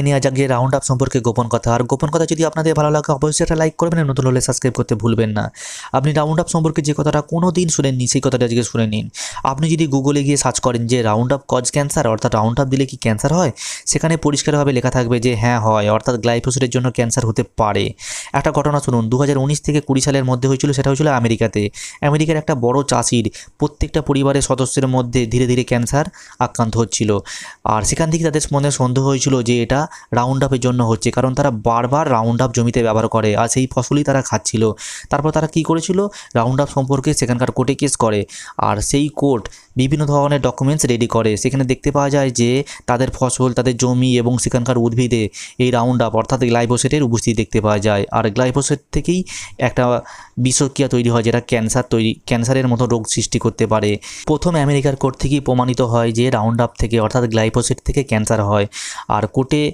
নেওয়া যাক যে রাউন্ড আপ সম্পর্কে গোপন কথা। আর গোপন কথা যদি আপনাদের ভালো লাগে, অবশ্যই একটা লাইক করবেন নতুন হলে সাবস্ক্রাইব করতে ভুলবেন না। আপনি রাউন্ড আপ সম্পর্কে যে কথাটা কোনো দিন শুনেননি, সেই কথাটা আজকে শুনে নিন। আপনি যদি গুগলে গিয়ে সার্চ করেন যে রাউন্ড আপ কজ ক্যান্সার অর্থাৎ রাউন্ড আপ দিলে কি ক্যান্সার হয়, সেখানে পরিষ্কারভাবে লেখা থাকবে যে হ্যাঁ হয়, অর্থাৎ গ্লাইফোসেটের জন্য ক্যান্সার হতে পারে। একটা ঘটনা শুনুন দু হাজার উনিশ থেকে কুড়ি সালের মধ্যে হয়েছিল, সেটা হয়েছিল আমেরিকাতে। আমেরিকার একটা বড় চাষির প্রত্যেকটা পরিবারের সদস্যের মধ্যে ধীরে ধীরে ক্যান্সার আক্রান্ত হচ্ছিল। আর সেখান থেকে তাদের মনে সন্দেহ হয়েছিল যে এটা রাউন্ড আপের জন্য হচ্ছে, কারণ তারা বারবার রাউন্ড আপ জমিতে ব্যবহার করে, আর সেই ফসলই তারা খাচ্ছিল। তারপর তারা কি করেছিল? রাউন্ড আপ সম্পর্কে সেখানকার কোর্টে কেস করে, আর সেই কোর্ট বিভিন্ন ধরনের ডকুমেন্টস রেডি করে। সেখানে দেখতে পাওয়া যায় যে, তাদের ফসল, তাদের জমি এবং সেখানকার উদ্ভিদে এই রাউন্ড আপ অর্থাৎ গ্লাইফোসেটের উপস্থিতি দেখতে পাওয়া যায়। আর গ্লাইফোসেট থেকেই একটা বিষক্রিয়া তৈরি হয়, যেটা ক্যান্সার তৈরি ক্যান্সারের মতো রোগ সৃষ্টি করতে পারে। প্রথম আমেরিকার কোর্ট থেকেই প্রমাণিত হয় যে রাউন্ড আপ থেকে, অর্থাৎ গ্লাইফোসেট থেকে ক্যান্সার হয়। আর কোর্টে